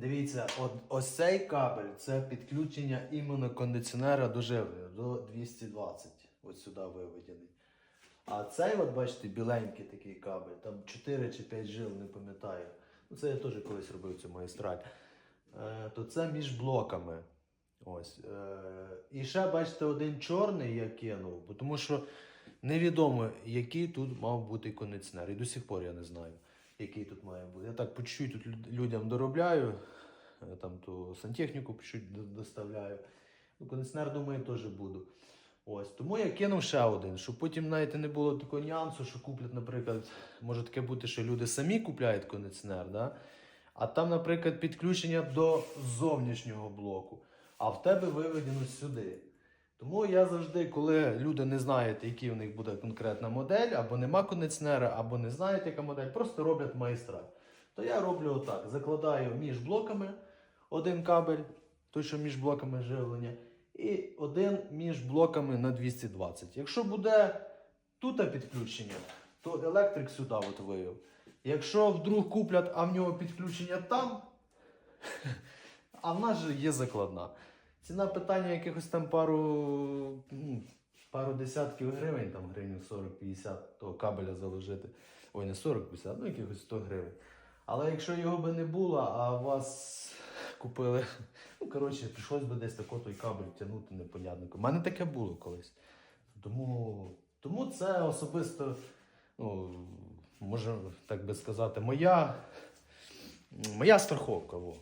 Дивіться, от, ось цей кабель це підключення іменно кондиціонера до живлення, до 220. Ось сюди виведений. А цей, от бачите, біленький такий кабель, там 4 чи 5 жил, не пам'ятаю. Ну, це я теж колись робив цю магістраль. Е, то це між блоками. Ось. Е, і ще, бачите, один чорний я кинув, тому що невідомо, який тут мав бути кондиціонер. І до сих пор я не знаю, який тут має бути. Я так по чуть-чуть тут людям доробляю, е, там ту сантехніку по чуть доставляю. Ну, кондиціонер, думаю, теж буду. Ось, тому я кинув ще один, щоб потім навіть не було такого нюансу, що куплять, наприклад, може таке бути, що люди самі купляють кондиціонер, да? а там, наприклад, підключення до зовнішнього блоку, а в тебе виведено сюди. Тому я завжди, коли люди не знають, який у них буде конкретна модель, або нема кондиціонера, або не знають, яка модель, просто роблять майстра. То я роблю отак: закладаю між блоками один кабель, той, що між блоками живлення, і один між блоками на 220. Якщо буде тут підключення, то електрик сюди от вивів. Якщо вдруг куплять, а в нього підключення там, а в нас же є закладна. Ціна питання якихось там пару, ну, пару десятків гривень, там гривень 40-50 того кабеля заложити. Ой, не 40-50, ну якихось 100 гривень. Але якщо його би не було, а вас купили, ну коротше, прийшлось би десь тако той кабель тягнути непонятно. У мене таке було колись. Тому, тому це особисто, ну, можна так би сказати, моя, моя страховка. Во.